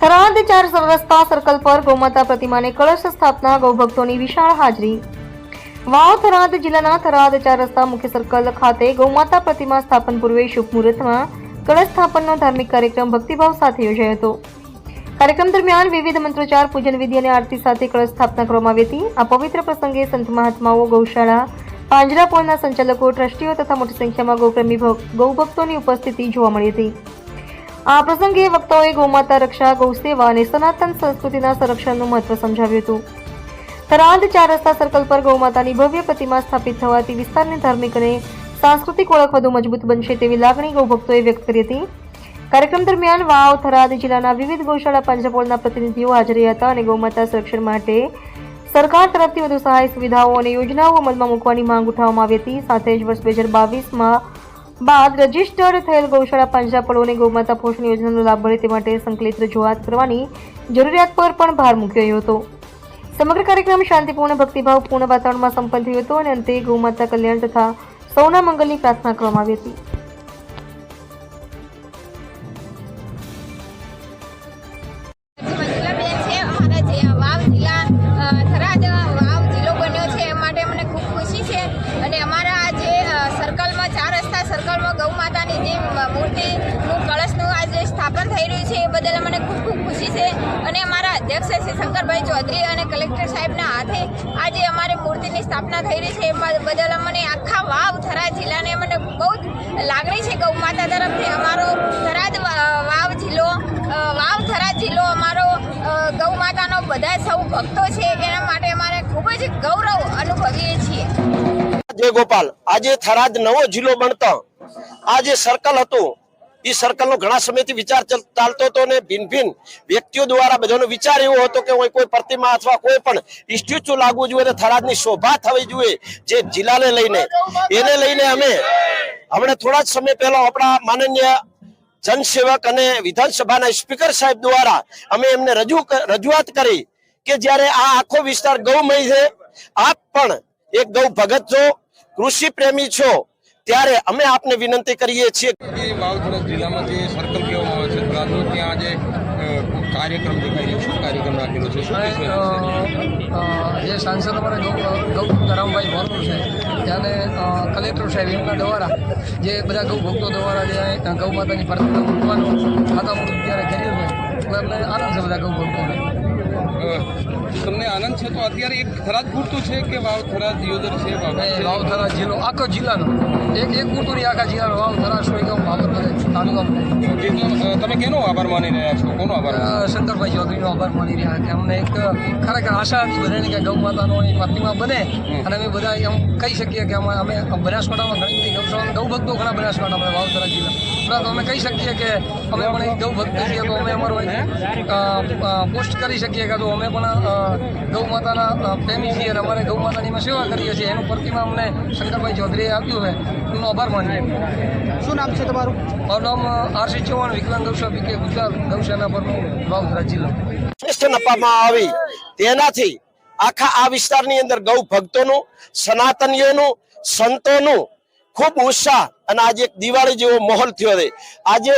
થરાદ ચાર રસ્તા સર્કલ પર ગૌમાતા પ્રતિમાને કળશ સ્થાપના, ગૌભક્તોની વિશાળ હાજરી. વાવ થરાદ જિલ્લાના થરાદ ચાર રસ્તા મુખ્ય સર્કલ ખાતે ગૌમાતા પ્રતિમા સ્થાપન પૂર્વે શુભ મુહૂર્તમાં કળશ સ્થાપનનો ધાર્મિક કાર્યક્રમ ભક્તિભાવ સાથે યોજાયો હતો. કાર્યક્રમ દરમિયાન વિવિધ મંત્રોચ્ચાર, પૂજન વિધિ અને આરતી સાથે કળશ સ્થાપના કરવામાં આવી હતી. આ પવિત્ર પ્રસંગે સંત મહાત્માઓ, ગૌશાળા, પાંજરાપોળના સંચાલકો, ટ્રસ્ટીઓ તથા મોટી સંખ્યામાં ગૌપ્રેમી ગૌભક્તોની ઉપસ્થિતિ જોવા મળી હતી. આ પ્રસંગે વક્તાઓએ ગૌમાતા રક્ષા ગૌસેવા અને સનાતન સંસ્કૃતિના સંરક્ષણનું મહત્વ સમજાવ્યું હતું. થરાદ ચાર રસ્તા સર્કલ પર ગૌમાતાની ભવ્ય પ્રતિમા સ્થાપિત થવાથી વિસ્તારની ધાર્મિક અને સાંસ્કૃતિક ઓળખ વધુ મજબૂત બનશે તેવી લાગણી ગૌભક્તોએ વ્યક્ત કરી હતી. કાર્યક્રમ દરમિયાન વાવ, થરાદ જિલ્લાના વિવિધ ગૌશાળા પંચપોળના પ્રતિનિધિઓ હાજર હતા અને ગૌમાતા સંરક્ષણ માટે સરકાર તરફથી વધુ સહાય સુવિધાઓ અને યોજનાઓ અમલમાં મૂકવાની માંગ ઉઠાવવામાં આવી હતી. સાથે જ વર્ષ બે હજાર બાવીસમાં બાદ રજીસ્ટર્ડ થયેલ ગૌશાળા પાંજરાપોળો ગૌમાતા પોષણ યોજનાનો લાભ મળે તે માટે સંકલિત રજૂઆત કરવાની જરૂરિયાત પર પણ ભાર મૂક્યો હતો. સમગ્ર કાર્યક્રમ શાંતિપૂર્ણ ભક્તિભાવપૂર્ણ વાતાવરણમાં સંપન્ન થયો હતો અને અંતે ગૌમાતા કલ્યાણ તથા સૌના મંગલની પ્રાર્થના કરવામાં આવી હતી. સ્થાપના થઈ રહી છે એ બદલ અમને આખા વાવ થરાદ જિલ્લાને મને બહુ જ લાગણી છે ગૌ માતા તરફથી. અમારો થરાદ વાવ જિલ્લો વાવ થરાદ જિલ્લો અમારો ગૌ માતાનો બધા સૌ ભક્તો છે. એના માટે અમારે ખૂબ જ ગૌરવ અનુભવીએ છીએ. જય ગોપાલ. આજે થરાદ નવો જિલ્લો બનતો. આ જે સર્કલ હતું. એ સર્કલનો ઘણા સમયથી વિચાર ચલ- ચાલતો હતો ને ભિન્ન ભિન્ન વ્યક્તિઓ દ્વારા બધાનો વિચાર એવો હતો કે કોઈ પ્રતિમા અથવા કોઈ પણ સ્ટેચ્યુ લાગવું જોઈએ અને થરાદની શોભા થવી જોઈએ જે જિલ્લાને લઈને. એને લઈને અમે, હમણાં થોડા જ સમય પહેલા આપણા માનનીય જનસેવક અને વિધાનસભાના સ્પીકર સાહેબ દ્વારા અમે એમને રજૂ રજૂઆત કરી કે જ્યારે આ આખો વિસ્તાર ગૌમય છે, આપ પણ એક ગૌ ભગત છો, કૃષિ પ્રેમી છો ત્યારે અમે આપને વિનંતી કરીએ છીએ એ જિલ્લામાં જે સર્કલ કહેવામાં આવે છે ત્યાં આજે કાર્યક્રમ શું કાર્યક્રમ રાખેલો છે જે સાંસદ અમારે ગૌ ગૌ રામભાઈ છે ત્યારે અ, કલેક્ટર સાહેબ એમના દ્વારા જે બધા ગૌ ભક્તો દ્વારા જે ગૌ માતાની પ્રતિમા મૂકવાનું ખાતામુહૂર્ત ત્યારે કર્યું છે એટલે અમને આનંદ છે બધા ગૌ ભક્તોને. તમને આનંદ છે? તો અત્યારે એક થરાદ પૂરતું છે કે વાવ થરાદ દિયોદર છે વાવ વાવથરા જિલ્લો આખો જિલ્લાનો. એક એક પૂરતું નહીં આખા જિલ્લાનો. વાવથરા સોયગામ ભાવનગર તાલુકા તમે કેનો આભાર માની રહ્યા છો? કોનો આભાર શંકરભાઈ ચૌધરીનો આભાર માની રહ્યા કે અમને એક ખરેખર આશા હતી બધાને કે ગૌ માતાનો એ પ્રતિમા બને. અને અમે બધા એમ કહી શકીએ કે અમે અમે બનાસકાંઠામાં ઘણી બધી ગૌશાળા ગૌ ભક્તો ઘણા બનાસકાંઠામાં વાવતરા જિલ્લા ઉપરાંત અમે કહી શકીએ કે અમે પણ એક ગૌ ભક્ત છીએ તો અમે અમારો એક પોસ્ટ કરી શકીએ કે તો અમે પણ ગૌ માતાના પ્રેમી છીએ અને અમારે ગૌ માતાની અમે સેવા કરીએ છીએ. એનું પ્રતિમા અમને શંકરભાઈ ચૌધરીએ આપ્યું છે. એમનો આભાર માનીએ. શું નામ છે તમારું? મારું નામ આરસી ચૌહાણ વિકલાંગ ગૌશા પીકે ગુજરાત ગૌશાના પરનું વાવતરા જિલ્લો. શ્રેષ્ઠ નપામાં આવી. તેનાથી આખા આ વિસ્તારની અંદર ગૌ ભક્તોનું સનાતનીઓનું સંતોનું ખૂબ ઉત્સાહ અને આજે એક દિવાળી જેવો માહોલ થયો છે. આજે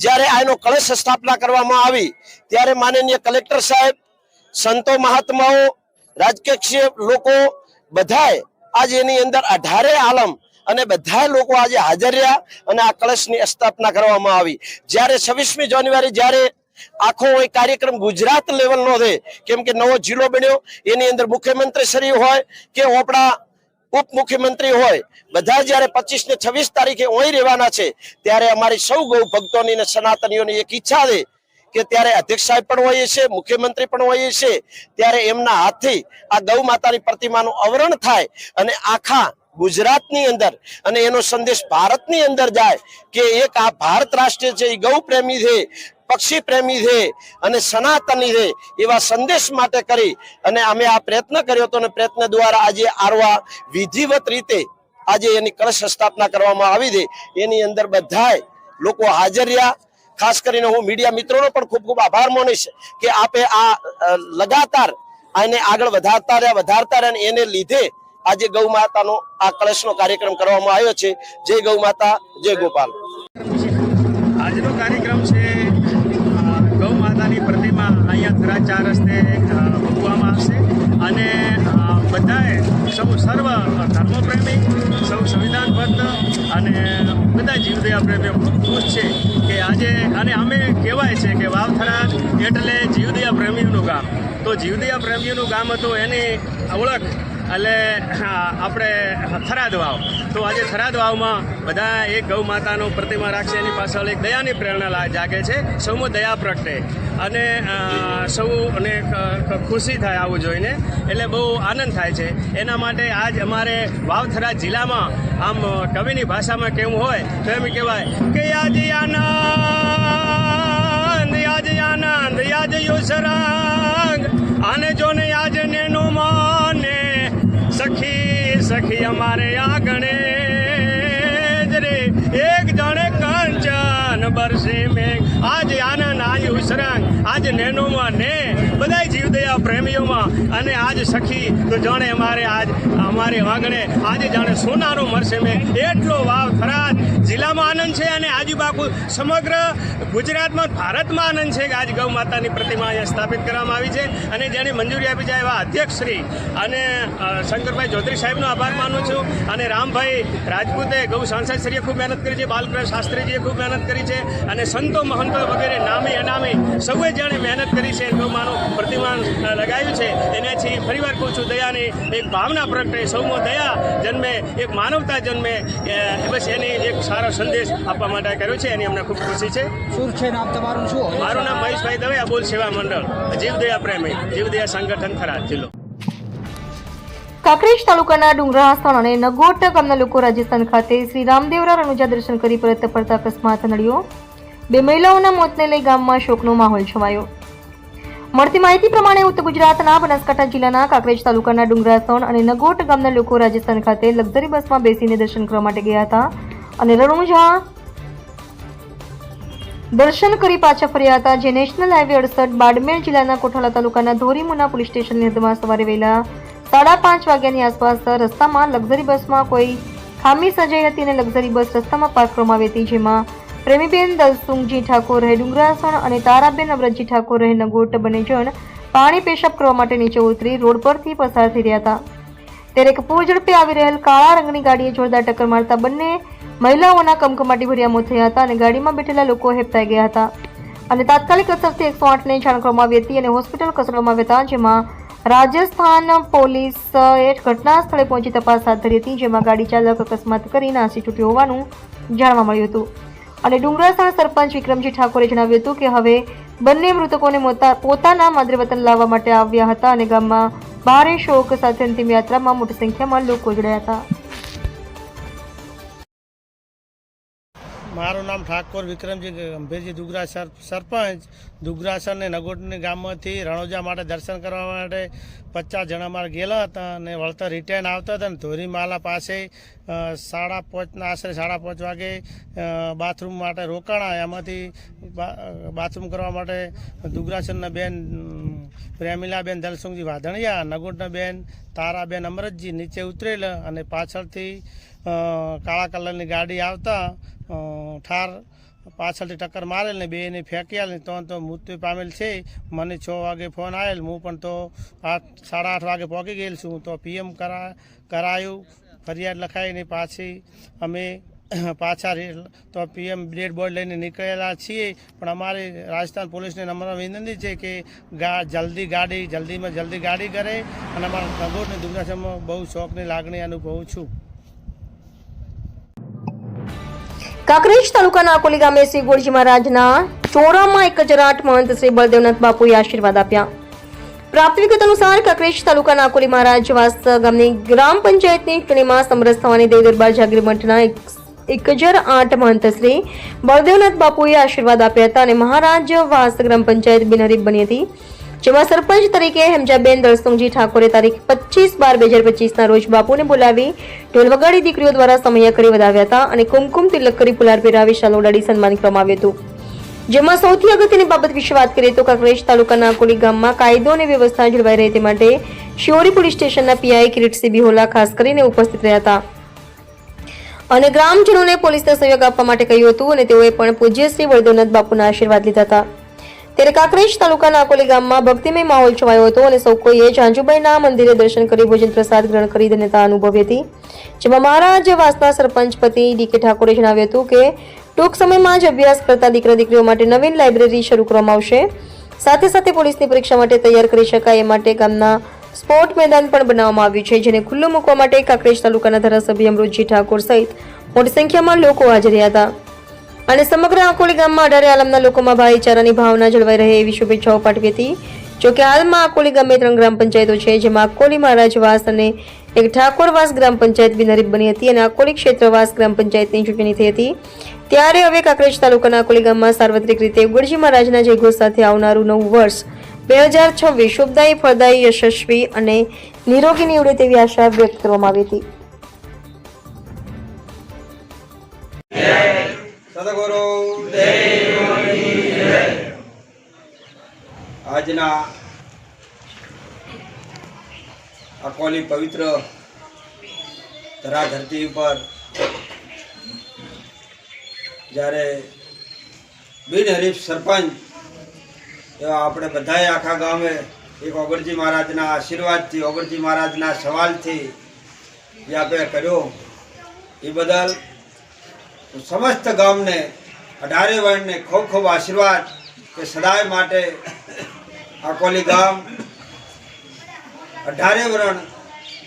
જ્યારે આનો કળશ સ્થાપના કરવામાં આવી ત્યારે માનનીય કલેક્ટર સાહેબ સંતો મહાત્માઓ રાજકીય લોકો બધાએ આજ એની અંદર અઢારે આલમ અને બધા લોકો આજે હાજર રહ્યા અને આ કળશની સ્થાપના કરવામાં આવી. જ્યારે છવ્વીસમી જાન્યુઆરી જ્યારે આખો એ કાર્યક્રમ ગુજરાત લેવલનો છે કેમ કે નવો જિલ્લો બન્યો, એની અંદર મુખ્યમંત્રી શ્રી હોય કે આપણા ઉપમુખ્યમંત્રી હોય, બધા જ્યારે પચીસ ને છવ્વીસ તારીખે ઓય રહેવાના છે, ત્યારે અમારી સૌ ગૌ ભક્તોની અને સનાતનીઓની એક ઈચ્છા છે કે ત્યારે અધ્યક્ષ સાહેબ પણ હોઈએ છે, મુખ્યમંત્રી પણ હોઈએ છે, ત્યારે એમના હાથથી આ ગૌ માતાની પ્રતિમાનું અવરણ થાય અને આખા ગુજરાતની અંદર અને એનો સંદેશ ભારતની અંદર જાય કે એક આ ભારત રાષ્ટ્ર છે એ ગૌ પ્રેમી છે, પક્ષી પ્રેમી છે અને સનાતની છે, એવા સંદેશ માટે કરી અને અમે આ પ્રયત્ન કર્યો હતો અને પ્રયત્ન દ્વારા આજે આરવા વિધિવત રીતે આજે એની કળશ સ્થાપના કરવામાં આવી છે. એની અંદર બધાય લોકો હાજર રહ્યા ખાસ કરીને હું મીડિયા મિત્રોનો પણ ખૂબ ખૂબ આભાર માનીશ કે આપે આ લગાતાર આને આગળ વધારતા રહ્યા વધારતા રહ્યા અને એને લીધે આજે ગૌ માતાનો આ કળશનો કાર્યક્રમ કરવામાં આવ્યો છે. જય ગૌ માતા, જય ગોપાલ. આજનો કાર્યક્રમ છે ગૌ માતાની બધા ચાર રસ્તે મૂકવામાં આવશે. અને બધાએ સૌ સર્વ ધર્મપ્રેમી, સૌ સંવિધાનબદ્ધ અને બધા પ્રેમીઓ ખૂબ ખુશ છે કે આજે અને અમે કહેવાય છે કે વાવથરા એટલે જીવદયા પ્રેમીઓનું ગામ. તો જીવદયા પ્રેમીઓનું ગામ હતું એની ઓળખ એટલે આપણે થરાદ વાવ. તો આજે થરાદ વાવમાં બધા એક ગૌ માતાનો પ્રતિમા રાખશે. એની પાછળ એક દયાની પ્રેરણા જાગે છે. સૌમાં દયા પ્રગટે. અને સૌ ક- ખુશી થાય આવું જોઈને. એટલે બહુ આનંદ થાય છે. એના માટે આજ અમારે વાવ થરાદ જિલ્લામાં આમ કવિની ભાષામાં કેવું હોય, તો એમ કહેવાય કે આજે આનંદ આજે આનંદ આજ યુસરાંગ આને જોને આજે નેનો માને. સખી સખી અમારે આગણે જ રે. એક જણે કંચન બરસે મેઘ આજ આનંદ આજ ઉસરાંગ, આજ નેનોમાં ને. બધાય જીવદયા પ્રેમીઓમાં. અને આજ સખી, તો જાણે અમારે આજ, અમારે આંગણે આજે જાણે સોનાનું મરશે મેં. એટલો વાવ થરાદ જિલ્લામાં આનંદ છે અને આજુબાજુ સમગ્ર ગુજરાતમાં ભારતમાં આનંદ છે કે આજ ગૌ માતાની પ્રતિમા અહીંયા સ્થાપિત કરવામાં આવી છે. અને જેને મંજૂરી આપી જાય એવા અધ્યક્ષ શ્રી અને શંકરભાઈ ચૌધરી સાહેબનો આભાર માનું છું. અને રામભાઈ રાજપૂતે ગૌ સાંસદશ્રીએ ખૂબ મહેનત કરી છે બાલકૃષ્ણ શાસ્ત્રીજીએ ખૂબ મહેનત કરી છે અને સંતો મહંતો વગેરે નામી અનામી સૌએ જાણે મહેનત કરી છે ગૌમાનું પ્રતિમાન અ, લગાવ્યું છે. એનાથી ફરીવાર કહું છું દયાની એક ભાવના પ્રગટે. સૌમાં દયા જન્મે એક માનવતા જન્મે. બસ એની એક સારો સંદેશ આપવા માટે કર્યો છે એની અમને ખૂબ ખુશી છે. શું છે નામ તમારું શું મારું નામ મહેશભાઈ દવે અબોલ સેવા મંડળ. જીવદયા પ્રેમી જીવદયા સંગઠન થરાદ જિલ્લો. કાંકરેજ તાલુકાના ડુંગરાસણ અને નગોટ ગામના લોકો રાજસ્થાન ખાતે શ્રી રામદેવરા રણુજા દર્શન કરી પરત ફરતા અકસ્માત નડ્યો. બે મહિલાઓના મોતને લઈ ગામમાં શોકનો માહોલ છવાયો. મળતી માહિતી પ્રમાણે ઉત્તર ગુજરાતના બનાસકાંઠા જિલ્લાના કાંકરેજ તાલુકાના ડુંગરાસણ અને નગોટ ગામના લોકો રાજસ્થાન ખાતે લક્ઝરી બસમાં બેસીને દર્શન કરવા માટે ગયા હતા. અને રણુજા દર્શન કરી પાછા ફર્યા હતા, જે નેશનલ હાઈવે અડસઠ બાડમેર જિલ્લાના કોઠાલા તાલુકાના ધોરીમુના પોલીસ સ્ટેશનની હદમાં સવારે વહેલા સાડા પાંચ વાગ્યાની આસપાસ રસ્તામાં લક્ઝરી બસમાં કોઈ ખામી સર્જાઈ હતી અને લક્ઝરી બસ રસ્તામાં પાર્ક કરવામાં આવી હતી, જેમાં પ્રેમીબેન દલસુંગજી ઠાકોર રહે ડુંગરાસણ અને તારાબેન અમરતજી ઠાકોર રહે નગોટ બંને જણ પાણી પેશાબ કરવા માટે નીચે ઉતરી રોડ પરથી પસાર થઈ રહ્યા હતા. ત્યારે એક પૂર ઝડપે આવી રહેલ કાળા રંગની ગાડીએ જોરદાર ટક્કર મારતા બંને મહિલાઓના કમકમાટી ભર્યા મોત થયા હતા અને ગાડીમાં બેઠેલા લોકો હેપતાઈ ગયા હતા. અને તાત્કાલિક અસરથી એકસો આઠને જાણ કરવામાં આવી હતી અને હોસ્પિટલ ખસેડવામાં આવ્યા હતા, જેમાં રાજસ્થાન પોલીસે ઘટના સ્થળે પહોંચી તપાસ હાથ ધરી હતી, જેમાં ગાડી ચાલક અકસ્માત કરી નાસી છૂટ્યો હોવાનું જાણવા મળ્યું હતું. અને ડુંગરાસણ સરપંચ વિક્રમજી ઠાકોરે જણાવ્યું હતું કે હવે બંને મૃતકોને મોતા- પોતાના વતન લાવવા માટે આવ્યા હતા અને ગામમાં ભારે શોક સાથે અંતિમ યાત્રામાં મોટી સંખ્યામાં લોકો જોડાયા હતા. મારું નામ ઠાકોર વિક્રમજી ગંભીરજી દુગરા સરપંચ. દુગરાસર ને નગોટની ગામમાંથી રણોજા માટે દર્શન કરવા માટે પચાસ જણા મારા ગયેલા હતા અને વળતર રિટર્ન આવતા હતા ને ધોરીમાલા પાસે સાડા પાંચના આશરે સાડા પાંચ વાગે બાથરૂમ માટે રોકાણા. એમાંથી બાથરૂમ કરવા માટે દુગરાસરના બેન પ્રેમિલાબેન દલસુંગજી વાધણિયા નગોટના બેન તારાબેન અમરતજી નીચે ઉતરેલા અને પાછળથી કાળા કલરની ગાડી આવતા ઠાર પાછળથી ટક્કર મારેલ ને બેને ફેંક્યા ને તો તો મૃત્યુ પામેલ છે. મને છ વાગે ફોન આવેલ, હું પણ તો આઠ, સાડા આઠ વાગે પહોંચી ગયેલ છું. તો પીએમ કરા, કરાયું. ફરિયાદ લખાઈને પાછી અમે પાછા તો પીએમ ડેડ બોર્ડ લઈને નીકળેલા છીએ. પણ અમારી રાજસ્થાન પોલીસને નમ્ર વિનંતી છે કે ગા, જલ્દી ગાડી, જલ્દીમાં જલ્દી ગાડી કરે. અને અમારા નગોરની દુર્ગાશ્રમમાં બહુ શોખની લાગણી અનુભવું છું. કાંકરેજ તાલુકાના અકોલી ગામે શ્રી ગોળજી મહારાજના ચોરામાં એક હજાર આઠ મહંત શ્રી બળદેવનાથ બાપુએ આશીર્વાદ આપ્યા. પ્રાપ્ત વિગત અનુસાર કાંકરેજ તાલુકાના અકોલી મહારાજ વાસ ગામની ગ્રામ પંચાયતની ચૂંટણીમાં સમરસ થવાની દેવ દરબાર જાગીર મઠના એક હજાર આઠ મહંત શ્રી બળદેવનાથ બાપુએ આશીર્વાદ આપ્યા હતા અને મહારાજ વાસ ગ્રામ પંચાયત બિનહરીફ બની હતી. જેમાં સરપંચ તરીકે હેમજાબેન દળસુંગજી ઠાકોરે તારીખ પચીસ બાર બે હજાર પચીસના રોજ બાપુને બોલાવી ઢોલ વગાડી દીકરીઓ દ્વારા સમય કરી વધાવ્યા હતા અને કુમકુમ તિલક કરી પુલાર પહેરાવી શાલ ઉડાડી સન્માન કરવામાં આવ્યું હતું. જેમાં સૌથી અગત્યની બાબત વિશે વાત કરીએ તો કાંકરેજ તાલુકાના કોલી ગામમાં કાયદો અને વ્યવસ્થા જળવાઈ રહે તે માટે શિયોરી પોલીસ સ્ટેશનના પીઆઈ કિરીટસિંહ બિહોલા ખાસ કરીને ઉપસ્થિત રહ્યા હતા. અને ગ્રામજનોને પોલીસને સહયોગ આપવા માટે કહ્યું હતું અને તેઓએ પણ પૂજ્ય શ્રી વરદોનાથ બાપુના આશીર્વાદ લીધા હતા. ત્યારે કાંકરેજ તાલુકાના અકોલી ગામમાં ભક્તિમય માહોલ છવાયો હતો અને સૌ કોઈએ જાંજુબાઈના મંદિરે દર્શન કરી ભોજન પ્રસાદ ગ્રહણ કરી ધન્યતા અનુભવી હતી. જેમાં મહારાજ વાસના સરપંચ પતિ ડી કે ઠાકોરે જણાવ્યું હતું કે, ટૂંક સમયમાં જ અભ્યાસ કરતા દીકરા દીકરીઓ માટે નવીન લાઇબ્રેરી શરૂ કરવામાં આવશે. સાથે સાથે પોલીસની પરીક્ષા માટે તૈયાર કરી શકાય એ માટે ગામના સ્પોર્ટ મેદાન પણ બનાવવામાં આવ્યું છે, જેને ખુલ્લું મૂકવા માટે કાંકરેજ તાલુકાના ધારાસભ્ય અમૃતજી ઠાકોર સહિત મોટી સંખ્યામાં લોકો હાજર રહ્યા હતા. અને સમગ્ર આકોલી ગામમાં અઢારે આલમના લોકોમાં ભાઈચારાની ભાવના જળવાઈ રહે એવી શુભેચ્છાઓ પાઠવી હતી. જોકે હાલમાં આકોલી ગામે ત્રણ ગ્રામ પંચાયતો છે, જેમાં આકોલી મહારાજવાસ અને એક ઠાકોરવાસ ગ્રામ પંચાયત બિનહરીફ બની હતી અને આકોલી ક્ષેત્રવાસ ગ્રામ પંચાયતની ચૂંટણી થઈ હતી. ત્યારે હવે કાંકરેજ તાલુકાના આકોલી ગામમાં સાર્વત્રિક રીતે ઉગડજી મહારાજના જયઘોષ સાથે આવનારું નવું વર્ષ બે હજાર છવ્વીસ શુભદાયી, ફળદાયી, યશસ્વી અને નિરોગી નીવડે તેવી આશા વ્યક્ત કરવામાં આવી હતી. અકોલી પવિત્ર ધરા ધરતી ઉપર જ્યારે બિનહરીફ સરપંચ એવા આપણે બધાએ આખા ગામે એક ઓગરજી મહારાજના આશીર્વાદથી ઓગરજી મહારાજના સવાલથી જે આપણે કર્યો, એ બદલ સમસ્ત ગામને, અઢારે વર્ણને ખૂબ ખૂબ આશીર્વાદ કે સદાય માટે આકોલી ગામ અઢારે વર્ણ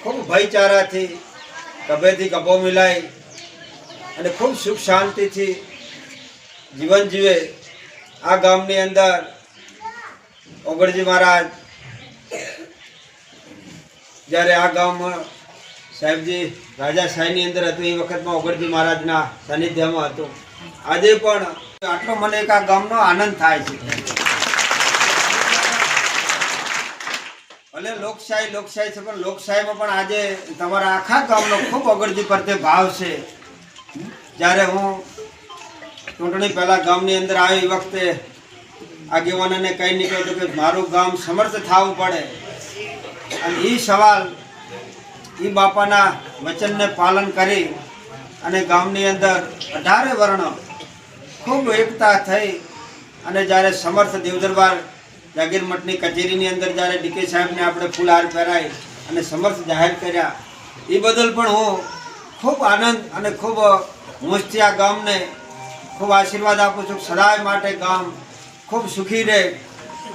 ખૂબ ભાઈચારાથી કભેથી કભો મિલાઈ અને ખૂબ સુખ શાંતિથી જીવન જીવે. આ ગામની અંદર ઓગળજી મહારાજ, જ્યારે આ ગામમાં સાહેબજી રાજા શાહીની અંદર હતું, એ વખતમાં ઓગળજી મહારાજના સાનિધ્યમાં હતું. આજે પણ આટલો મને એક આ ગામનો આનંદ થાય છે. ભલે લોકશાહી લોકશાહી છે, પણ લોકશાહીમાં પણ આજે તમારા આખા ગામનો ખૂબ અગરજી પડતે ભાવ છે. જ્યારે હું ચૂંટણી પહેલાં ગામની અંદર આવી વખતે આગેવાનોને કહી નીકળ્યો હતો કે મારું ગામ સમર્થ થવું પડે. અને એ સવાલ એ બાપાના વચનને પાલન કરી અને ગામની અંદર અઢારે વર્ણ ખૂબ એકતા થઈ અને જ્યારે સમર્થ દેવદરબાર જાગીર મઠની કચેરીની અંદર જ્યારે ડીકે સાહેબને આપણે ફૂલહાર પહેરાય અને સમર્થ જાહેર કર્યા, એ બદલ પણ હું ખૂબ આનંદ અને ખૂબ મુસ્તી આ ગામને ખૂબ આશીર્વાદ આપું છું. સદાય માટે ગામ ખૂબ સુખી રહે,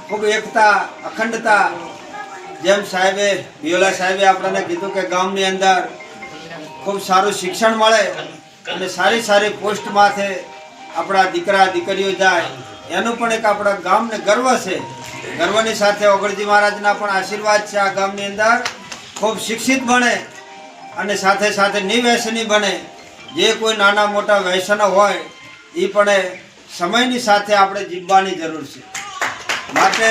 ખૂબ એકતા, અખંડતા. જેમ સાહેબે, બિયોલા સાહેબે આપણને કીધું કે ગામની અંદર ખૂબ સારું શિક્ષણ મળે અને સારી સારી પોસ્ટ માથે આપણા દીકરા, દીકરીઓ જાય, એનું પણ એક આપણા ગામને ગર્વ છે. ગર્વની સાથે ઓગળજી મહારાજના પણ આશીર્વાદ છે આ ગામની અંદર. ખૂબ શિક્ષિત બને અને સાથે સાથે નિવ્યસની બને. જે કોઈ નાના મોટા વ્યસનો હોય, એ પણ સમયની સાથે આપણે જીવવાની જરૂર છે. માટે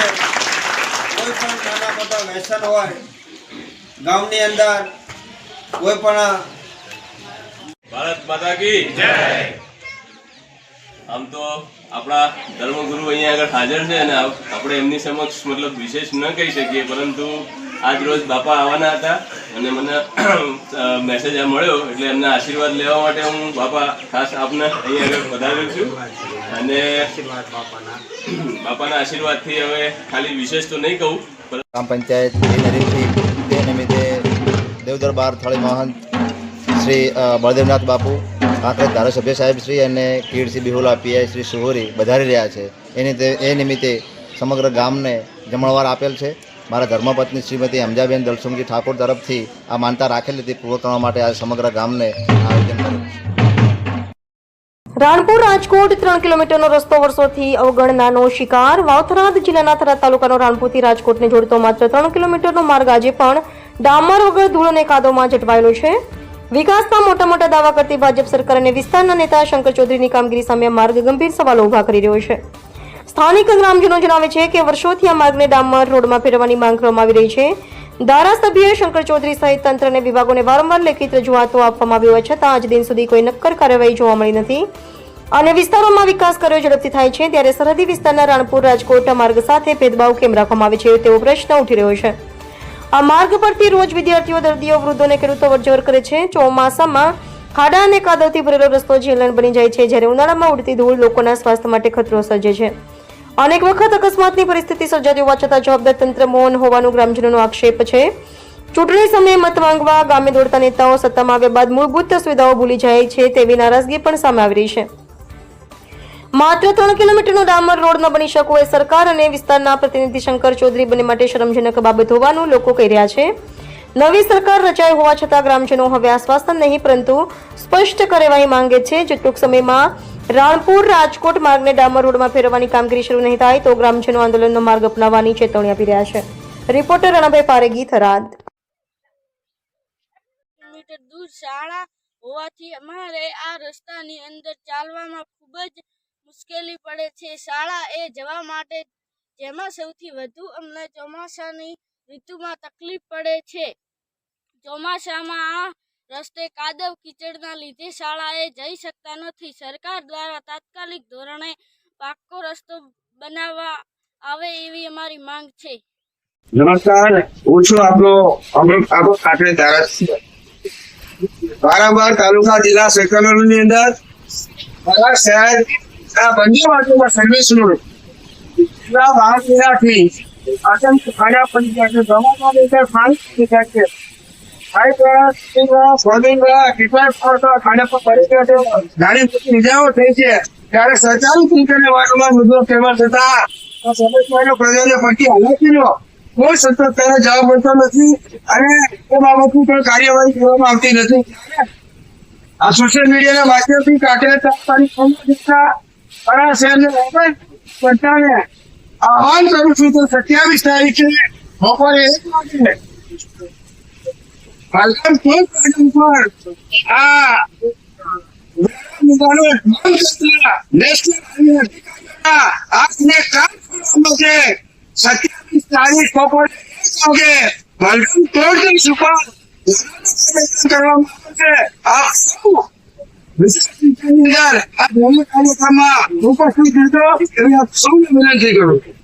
કોઈ પણ નાના મોટા વ્યસન હોય, ગામની અંદર કોઈ પણ ભારત માતા કી આમ તો આપણા ધર્મગુરુ અહીંયા આગળ હાજર છે અને આપણે એમની સમક્ષ મતલબ વિશેષ ન કહી શકીએ, પરંતુ આજ રોજ બાપા આવવાના હતા અને મને મેસેજ આ મળ્યો એટલે એમના આશીર્વાદ લેવા માટે હું બાપા ખાસ આપને અહીંયા આગળ વધાર્યો છું. અને બાપાના આશીર્વાદથી હવે ખાલી વિશેષ તો નહીં કહું ગ્રામ પંચાયત તે નિમિત્તે દેવદરબાર થાળી મહંત શ્રી બળદેવનાથ બાપુ આખરે ધારાસભ્ય સાહેબ શ્રી અને કીર્તિ બિહુલા પીઆઈ શ્રી સુહોરી વધારી રહ્યા છે. એની એ નિમિત્તે સમગ્ર ગામને જમણવાર આપેલ છે. મારા ધર્મપત્ની શ્રીમતી અમજાબેન દલસુમજી ઠાકોર તરફથી આ માનતા રાખેલી હતી. પૂરો કરવા માટે આ સમગ્ર ગામને આયોજન કર્યું. રાણપુર, રાજકોટ, ત્રણ કિલોમીટરનો રસ્તો વર્ષોથી અવગણનાનો શિકાર. વાવથરાદ જિલ્લાના થરાદ તાલુકાનો રાણપુરથી રાજકોટને જોડતો માત્ર ત્રણ કિલોમીટરનો માર્ગ આજે પણ ડામર વગર ધૂળ અને કાદોમાં જટવાયેલો છે. વિકાસના મોટા મોટા દાવા કરતી ભાજપ સરકાર અને વિસ્તારના નેતા શંકર ચૌધરીની કામગીરી સામે માર્ગ ગંભીર સવાલો ઊભા કરી રહ્યો છે. સ્થાનિક ગ્રામજનો જણાવે છે કે વર્ષોથી આ માર્ગને ડામર રોડમાં ફેરવવાની માંગ કરવામાં આવી રહી છે. ધારાસભ્ય શંકર ચૌધરી સહિત તંત્ર અને વિભાગોને વારંવાર લેખિત રજૂઆતો આપવામાં આવી હોય છતાં આજ દિન સુધી કોઈ નક્કર કાર્યવાહી જોવા મળી નથી. અને વિસ્તારોમાં વિકાસ કાર્યો ઝડપથી થાય છે ત્યારે સરહદી વિસ્તારના રાણપુર, રાજકોટ માર્ગ સાથે ભેદભાવ કેમ રાખવામાં આવે છે તેવો પ્રશ્ન ઉઠી રહ્યો છે. આ માર્ગ પરથી રોજ વિદ્યાર્થીઓ, દર્દીઓ વૃદ્ધો અને ખેડૂતો વરજવર કરે છે. ચોમાસામાં ખાડા અને કાદવથી ભરેલો રસ્તો જીલન બની જાય છે જ્યારે ઉનાળામાં ઉડતી ધૂળ લોકોના સ્વાસ્થ્ય માટે ખતરો સર્જે છે. અનેક વખત અકસ્માતની પરિસ્થિતિ સર્જાતી હોવા છતાં જવાબદાર તંત્ર મૌન હોવાનું ગ્રામજનોનો આક્ષેપ છે. ચૂંટણી સમયે મત માંગવા ગામે દોડતા નેતાઓ સત્તામાં આવ્યા બાદ મૂળભૂત સુવિધાઓ ભૂલી જાય છે તેવી નારાજગી પણ સામે આવી રહી છે. માત્ર ત્રણ કિલોમીટરનો ડામર રોડ ન બની શકવો એ સરકાર અને વિસ્તારના પ્રતિનિધિ શંકર ચૌધરી બંને માટે શરમજનક બાબત હોવાનું લોકો કહી રહ્યા છે. નવી સરકાર રચાઈ હોવા છતાં ગ્રામજનો હવે આશ્વાસન નહીં, પરંતુ સ્પષ્ટ કરેવાઈ માંગે છે. જે ટૂંક સમયમાં રાણપુર રાજકોટ માર્ગને ડામર રોડમાં ફેરવવાની કામગીરી શરૂ નહીં થાય તો ગ્રામજનો આંદોલનનો માર્ગ અપનાવવાની ચેતવણી આપી રહ્યા છે. રિપોર્ટર રણાભાઈ પારેગી, થરાદ. કિલોમીટર દૂર શાળા હોવાથી અમારે આ રસ્તાની અંદર ચાલવામાં ખૂબ જ મુશ્કેલી પડે છે. શાળા એ જવા માટે જેમાં સૌથી વધુ અમને ચોમાસાની ઋતુમાં તકલીફ પડે છે. ચોમાસામાં આ રસ્તે કાદવ કીચડના લીધે શાળાએ જઈ શકતા નથી. સરકાર દ્વારા તાત્કાલિક ધોરણે પાક્કો રસ્તો બનાવવા આવે એવી અમારી માંગ છે. નમસ્કાર. હું છું આપનો અમૃત આપો કાકડે ધારાસભ્ય વારંવાર તાલુકા જિલ્લા સેકન્ડરીની અંદર મારા શહેર આ બંને બાજુમાં સર્વિસનું જિલ્લા બહાર જિલ્લાથી અસંખ્ય ખાડા પડી ગયા છે. ઘણી ઇજાઓ થઈ છે ત્યારે વારંવાર મુદ્દો કહેવા છતાં આ સમસ્યાનો પ્રજાને હાલાકીનો કોઈ સતત તેને નથી અને એ કોઈ કાર્યવાહી કરવામાં આવતી નથી આ સોશિયલ મીડિયાના માધ્યમથી કાંકરે તાત્કાલિક શહેરને બધાને આહવાન કરું છું તો સત્યાવીસ તારીખે બપોરે પાલકમ કોર્ટ ગાર્ડન પર આ નિદાનો બંધ કરતા નેશનલ આપને કામ કરવામાં છે. સત્યાવીસ તારીખ બપોરે વાગે પાલકમ કોર્ટ ઉપર કરવામાં છે. આપ શું વિશેષ અંદર આ ધર્મ કાર્યક્રમમાં ઉપસ્થિત રહેજો. એવી આપ સૌને વિનંતી કરું છું.